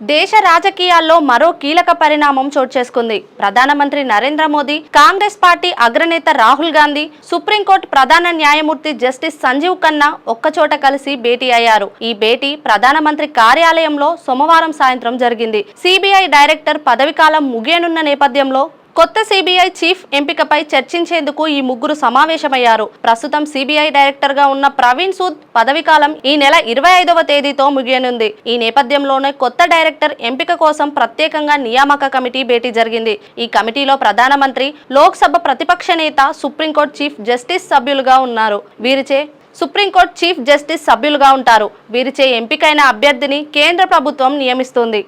దేశ రాజకీయాల్లో మరో కీలక పరిణామం చోటు చేసుకుంది. ప్రధానమంత్రి నరేంద్ర మోదీ కాంగ్రెస్ పార్టీ అగ్రనేత రాహుల్ గాంధీ సుప్రీంకోర్టు ప్రధాన న్యాయమూర్తి జస్టిస్ సంజీవ్ ఖన్నా ఒక్కచోట కలిసి భేటీ అయ్యారు. ఈ భేటీ ప్రధానమంత్రి కార్యాలయంలో సోమవారం సాయంత్రం జరిగింది. సిబిఐ డైరెక్టర్ పదవికాలం ముగియనున్న నేపథ్యంలో కొత్త సిబిఐ చీఫ్ ఎంపికపై చర్చించేందుకు ఈ ముగ్గురు సమావేశమయ్యారు. ప్రస్తుతం సిబిఐ డైరెక్టర్గా ఉన్న ప్రవీణ్ సూద్ పదవీకాలం ఈ నెల ఇరవై ఐదవ తేదీతో ముగియనుంది. ఈ నేపథ్యంలోనే కొత్త డైరెక్టర్ ఎంపిక కోసం ప్రత్యేకంగా నియామక కమిటీ భేటీ జరిగింది. ఈ కమిటీలో ప్రధానమంత్రి లోక్సభ ప్రతిపక్ష నేత సుప్రీంకోర్టు చీఫ్ జస్టిస్ సభ్యులుగా ఉన్నారు. వీరిచే సుప్రీంకోర్టు చీఫ్ జస్టిస్ సభ్యులుగా ఉంటారు. వీరిచే ఎంపికైన అభ్యర్థిని కేంద్ర ప్రభుత్వం నియమిస్తుంది.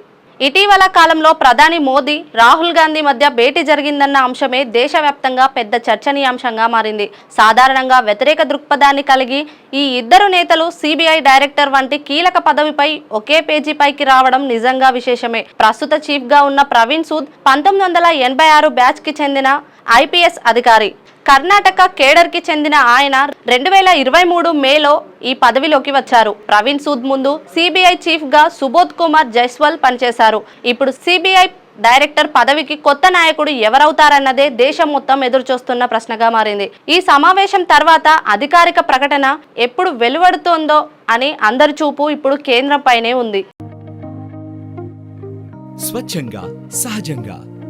ఇటీవల కాలంలో ప్రధాని మోదీ రాహుల్ గాంధీ మధ్య భేటీ జరిగిందన్న అంశమే దేశవ్యాప్తంగా పెద్ద చర్చనీయాంశంగా మారింది. సాధారణంగా వ్యతిరేక దృక్పథాన్ని కలిగి ఈ ఇద్దరు నేతలు సిబిఐ డైరెక్టర్ వంటి కీలక పదవిపై ఒకే పేజీపైకి రావడం నిజంగా విశేషమే. ప్రస్తుత చీఫ్గా ఉన్న ప్రవీణ్ సూద్ పంతొమ్మిది వందల ఎనభై ఆరు బ్యాచ్కి చెందిన ఐపీఎస్ అధికారి. కర్ణాటక కేడర్కి చెందిన ఆయన రెండు వేల ఇరవై మూడు మేలో ఈ పదవిలోకి వచ్చారు. ప్రవీణ్ సూద్ ముందు సిబిఐ చీఫ్గా సుబోధ్ కుమార్ జైస్వాల్ పనిచేశారు. ఇప్పుడు సిబిఐ డైరెక్టర్ పదవికి కొత్త నాయకుడు ఎవరవుతారన్నదే దేశం మొత్తం ఎదురుచూస్తున్న ప్రశ్నగా మారింది. ఈ సమావేశం తర్వాత అధికారిక ప్రకటన ఎప్పుడు వెలువడుతోందో అని అందరి చూపు ఇప్పుడు కేంద్రంపైనే ఉంది. స్వచ్ఛంగా సహజంగా